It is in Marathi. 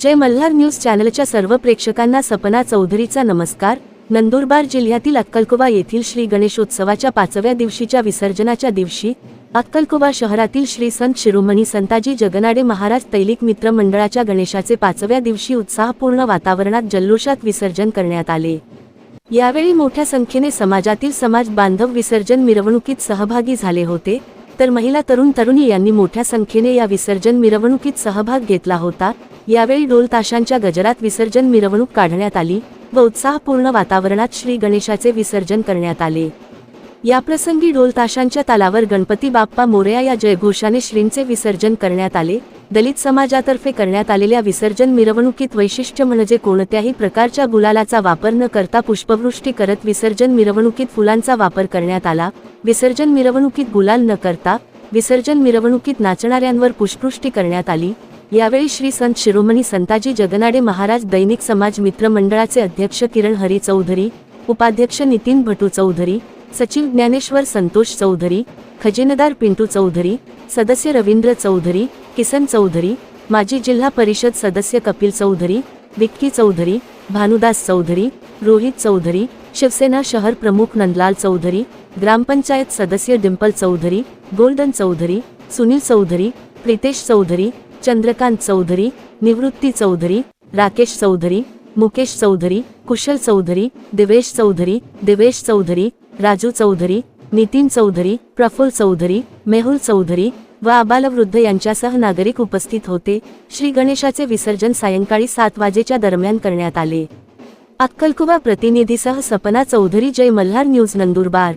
जय मल्हार न्यूज चॅनलच्या सर्व प्रेक्षकांना सपना चौधरीचा नमस्कार. नंदुरबार जिल्ह्यातील अक्कलकुवा येथील श्री गणेशोत्सवाच्या पाचव्या दिवशीच्या विसर्जनाच्या दिवशी अक्कलकोबा शहरातील श्री संत शिरोमणी संताजी जगनाडे महाराज तैलिक मित्र मंडळाच्या गणेशाचे पाचव्या दिवशी उत्साहपूर्ण वातावरणात जल्लोषात विसर्जन करण्यात आले. यावेळी मोठ्या संख्येने समाजातील समाज बांधव विसर्जन मिरवणुकीत सहभागी झाले होते. तर महिला तरुण तरुणी यांनी मोठ्या संख्येने या विसर्जन मिरवणुकीत सहभाग घेतला होता. यावेळी ढोल ताशांच्या गजरात विसर्जन मिरवणूक काढण्यात आली व उत्साहपूर्ण वातावरणात श्री गणेशाचे विसर्जन करण्यात आले. याप्रसंगी ढोलताशांच्या तालावर गणपती बाप्पा मोरया या जयघोषाने श्रींचे विसर्जन करण्यात आले. दलित समाजातर्फे करण्यात आलेल्या विसर्जन मिरवणुकीत वैशिष्ट्य म्हणजे कोणत्याही प्रकारच्या गुलालाचा वापर न करता पुष्पवृष्टी करत विसर्जन मिरवणुकीत फुलांचा वापर करण्यात आला. विसर्जन मिरवणुकीत गुलाल न करता विसर्जन मिरवणुकीत नाचणाऱ्यांवर पुष्पवृष्टी करण्यात आली. यावेळी श्री संत शिरोमणी संताजी जगनाडे महाराज दैनिक समाज मित्र मंडळाचे अध्यक्ष किरण हरी चौधरी उपाध्यक्ष नितीन भटू चौधरी सचिव ज्ञानेश्वर संतोष चौधरी खजिनदार पिंटू चौधरी सदस्य रवींद्र चौधरी किसन चौधरी माजी जिल्हा परिषद सदस्य कपिल चौधरी विक्की चौधरी भानुदास चौधरी रोहित चौधरी शिवसेना शहर प्रमुख नंदलाल चौधरी ग्रामपंचायत सदस्य डिंपल चौधरी गोल्डन चौधरी सुनील चौधरी प्रितेश चौधरी चंद्रकांत चौधरी निवृत्ती चौधरी राकेश चौधरी मुकेश चौधरी कुशल चौधरी दिवेश चौधरी दिवेश चौधरी राजू चौधरी नितीन चौधरी प्रफुल चौधरी मेहुल चौधरी व आबालवृद्ध यांच्यासह नागरिक उपस्थित होते. श्री गणेशाचे विसर्जन सायंकाळी सात वाजेच्या दरम्यान करण्यात आले. अक्कलकुवा प्रतिनिधीसह सपना चौधरी जय मल्हार न्यूज नंदुरबार.